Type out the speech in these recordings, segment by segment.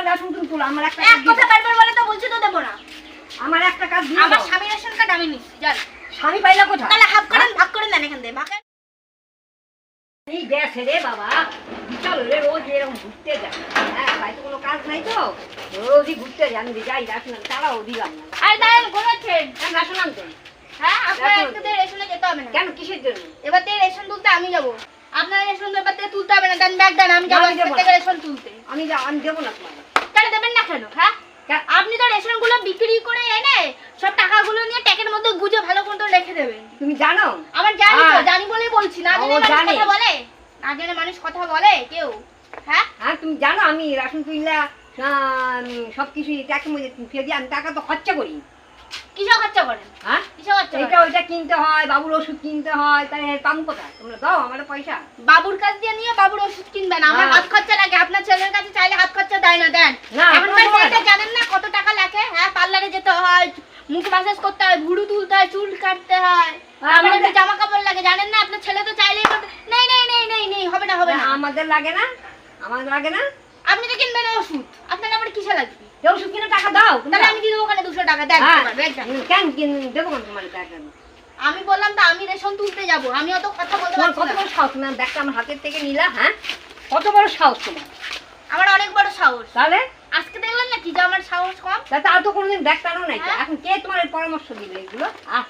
তোমার রেশন তুমি তুলো আমার একটা এক কথা বারবার বলে তো বলছি তো দেবো না। আমার একটা কাজ দিয়ে আমার। স্বামী রেশন কার্ড আমি নিচ্ছি জান স্বামী পাইলা কোথায়? তাহলে হাফ করেন ভাগ করে দেন এখান থেকে ভাগ এই গেছে রে বাবা। রে রোজ এরকম ঘুরতে যায়। হ্যাঁ বাড়িতে কোনো কাজ নাই তো। রোজই ঘুরতে আমি যাই রাশন তারাও দিলাম না। আরে দাঁড়ান কেন রাশন আনতে। হ্যাঁ আপনার একটু রেশনে যেতে হবে না। কেন কিসের জন্য? এবার রেশন তুলতে আমি যাব। আপনার রেশন থেকে তুলতে হবে না দেন ব্যাগ দেন আমি যাব রেশন তুলতে। আমি আমি দেবো না তোমার কেন দেবেন না কেন হ্যাঁ? আপনি তো রেশনগুলো বিক্রি করে এনে সব টাকাগুলো নিয়ে ট্যাকের মধ্যে গুজে ভালো করে রেখে দেবেন। তুমি জানো? আমার জানি তো হ্যাঁ। জানি বলে বলছি না জানি মানুষ কথা বলে না জানে মানুষ কথা বলে কেউ হ্যাঁ? হ্যাঁ তুমি জানো আমি রাশন তুললা সব কিছু ট্যাকের মধ্যে ফিরে দিয়ে আমি টাকা তো খরচা করি। কিসব খরচা করেন? হ্যাঁ? কিসব খরচা এইটা ওইটা কিনতে হয় বাবুর ওষুধ কিনতে হয় তাই পাবো কোথায়? তোমরা দাও আমার পয়সা। বাবুর কাছ দিয়ে নিয়ে বাবুর ওষুধ কিনবেন। আমার হ্যাঁ। হাত খরচা লাগে। আপনার ছেলের কাছে চাইলে হাত খরচা দেয় না দেন। এখনকার আপনার জানেন না কত টাকা লাগে? হ্যাঁ পার্লারে যেতে হয় মুখ ম্যাসাজ করতে হয় ভুড়ু তুলতে হয় চুল কাটতে হয়। হ্যাঁ, জামা কাপড় লাগে। জানেন না আপনার ছেলে তো চাইলেই নেই নেই নেই নেই নেই হবে না হবে না। আমাদের লাগে না। আমাদের লাগে না। আপনি তো কিনবেন ওষুধ। আপনার আবার কিসে লাগবে? ওষুধ কিনে টাকা দাও তাহলে আমি দিয়ে দেবো ওখানে টাকা দেন তোমার ব্যাগটা। হুম, কেন দেবো কেন তোমার টাকা আমি বললাম তো আমি রেশন তুলতে যাব। আমি অত কথা বলতে পারছি কত বড় সাহস তোমার ব্যাগটা আমার হাতের থেকে নিলা হ্যাঁ? কত বড় সাহস তোমার? আমার অনেক বড় সাহস। তাহলে? আজকে দেখলেন না কি যে আমার সাহস কম? তাতে আর তো কোনোদিন টানো নাই হ্যাঁ? এখন কে তোমার পরামর্শ দিবে এগুলো? আহ,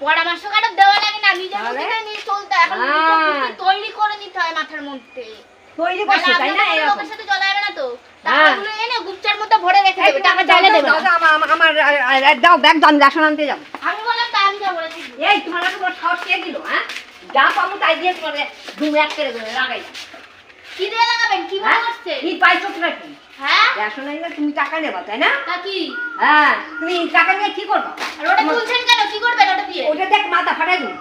পরামর্শ কারও দেওয়া লাগে না নিজের তাহলে? নিয়ে চলতে এখন তৈরি করে নিতে হয় মাথার মধ্যে। তৈরি করছ তাই না? এরকম সাথে চলা যাবে না তো হ্যাঁ। টাকাগুলো এনে গুপচার মধ্যে ভরে রেখে দেবে টাকা চাইলে দেবে দাও, না। দাও, আমার আমার- আমার আর- আর- আর দাও ব্যাগ দাও আমি রাশন আনতে যাব আমি বললাম তা আমি যাব এই তোমার এত বড় সাহস কে দিল হ্যাঁ? যা পাবো তাই দিয়ে তোমার দু এক করে দেবে লাগাই। কি দিয়ে লাগাবেন? কি করছে কি পাইছো তোমরা হ্যাঁ? রেশন আনলে তুমি টাকা নেবা তাই না? তা কি? হ্যাঁ তুমি টাকা নিয়ে কি করবা? আর ওটা তুলছেন কেন? কি করবেন ওটা দিয়ে? ওটা দেখ মাথা ফাটাই দিন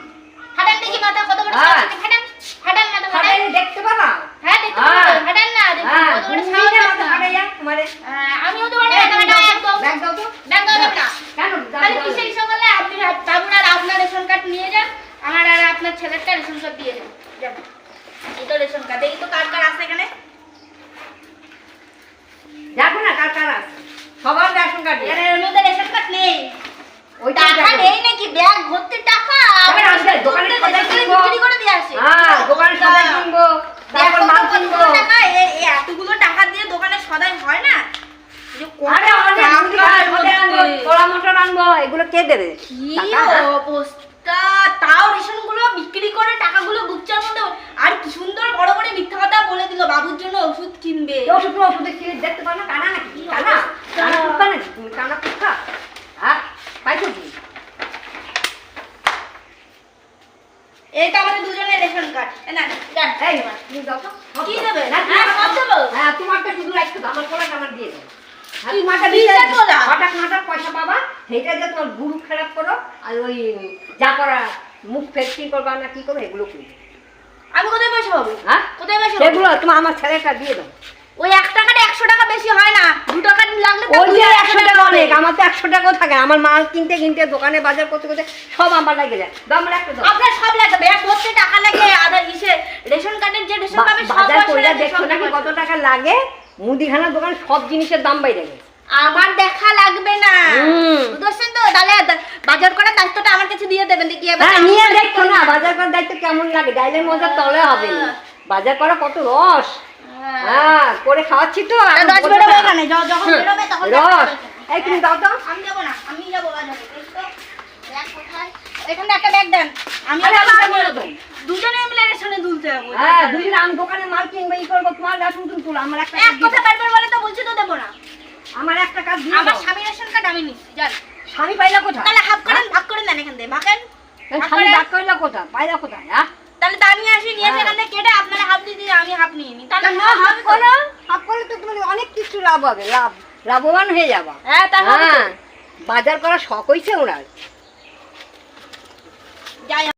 ফাটান দেখি মাথা কত বড় হ্যাঁ। ফাটান ফাটান মাথা ফাটান ফাটাইলে দেখতে পাবা হ্যাঁ দেখতে হ্যাঁ। পাবেন, ফাটান না দেখুন হ্যাঁ কত বড় তুমি সাহস যে আছে। মাথা ফাটাই যা তোমারে হ্যাঁ, আমিও তো মানে মাথা ফাটা একদম ব্যাগ দাও তো ব্যাগ দাও দেবে না কেন দাও, তাহলে দাও। কিসের ইস্যু করলে আপনি বাবুর আর আপনার রেশন কার্ড নিয়ে যান আমার আর আপনার ছেলেরটা রেশন কার্ড দিয়ে যান যান এই তো রেশন কার্ড এই তো কার্ড কার্ড আছে এখানে দেখো না কার কার আছে। সবার রেশন কার্ড এর এর মধ্যে রেশন কার্ড নেই। ওইটা টাকা নেই নাকি? ব্যাগ ভর্তি টাকা? আবার আসবে, দোকানে দোকানে কিনবো। বিক্রি করে দিয়ে আসে। হ্যাঁ দোকানে সবাই কিনবো তারপর মাল কিনবো। টাকা এই এই এতগুলো টাকা দিয়ে দোকানে সদাই হয় না? আরে অনেক আনব, আনব এগুলো কে দেবে? কি? অবস্থা? তাও রেশনগুলো বিক্রি করে টাকাগুলো বুকচার মধ্যে আর কি সুন্দর বড় বড় মিথ্যা কথা বলে দিল বাবুর জন্য ওষুধ কিনবে এই ওষুধ ওষুধের কিনে দেখতে পারো না কানা নাকি কানা কানা কুত্তা নাকি তুমি কানা কুত্তা হ্যাঁ পাইছো কি এইটা আমাদের দুজনের রেশন কার্ড। না তুমি দাও তো। কি দেবে? না, হ্যাঁ, তোমার- সব দেবো। হ্যাঁ তোমারটা শুধু রাখতে দাও আমার আমার দিয়ে দাও। হ্যাঁ, কি দিয়ে? হঠাৎ হঠাৎ পয়সা পাবা সেইটা দিয়ে তোমার গুরু খারাপ করো আর ওই যা করা মুখ ফেসকি করবা না কি করো এগুলো করি আমি কোথায় পয়সা পাবো? হ্যাঁ? কোথায় পয়সা সেগুলো তোমার আমার ছেলেটা দিয়ে দাও। ওই এক টাকাটা একশো টাকা বেশি হয় না। দু টাকা লাগলে ওই যে একশো টাকা অনেক আমার তো একশো টাকাও থাকে আমার মাল কিনতে কিনতে দোকানে বাজার করতে করতে সব আমার লাগে যায় দাও আপনার সব লাগে ব্যাগ ভর্তি টাকা লাগে ইসে রেশন কার্ডের যে রেশন পাবে সব বাজার পয়সা কইরা দেখছ নাকি কত টাকা লাগে মুদিখানার দোকান সব জিনিসের দাম বাইরে গেছে। আমার দেখা লাগবে না। তো তাহলে বাজার করার দায়িত্বটা আমার কাছে দিয়ে দেবেন। দেখি এবার হ্যাঁ নিয়ে বাজার না বাজার করার দায়িত্ব কেমন লাগে? ডাইলের মজা তলে হবে। হ্যাঁ। বাজার করা কত রস। হ্যাঁ। হ্যাঁ করে খাওয়াচ্ছি তো রস বোঝো বেরোবে এখানে যখন বেরোবে তখন রস। এই তুমি দাও তো। আমি যাব না আমি যাব? এখানে একটা ব্যাগ দেন। আমি। দুজনে মিলে রেশনে তুলতে হ্যাঁ আমি দোকানে মাল কিনবো ই করব তোমার রেশন তুমি তুলো আমার একটা এক কথা দাও। বলে তো বলছি তো দেবো না। আমার একটা কাজ দিয়ে আমার স্বামী রেশন কার্ড আমি নিচ্ছি জান স্বামী পাইলা কোথায়? তাহলে হাফ করেন ভাগ করে দেন এখান থেকে ভাগেন হ্যাঁ, ভাগ স্বামী করে- ডাক করলা কোথায়? পাইলা কোথায় হ্যাঁ? তাহলে তো আমি আসি নিয়ে হ্যাঁ। থেকে কেটে আপনারা হাফ দিয়ে দিই আমি হাফ নিয়ে নিই তাহলে না হাফ করো হাফ করলে তো তোমার অনেক কিছু লাভ হবে লাভ লাভবান হয়ে যাবা। হ্যাঁ তা হ্যাঁ বাজার করা শখ হয়েছে ওনার। যাই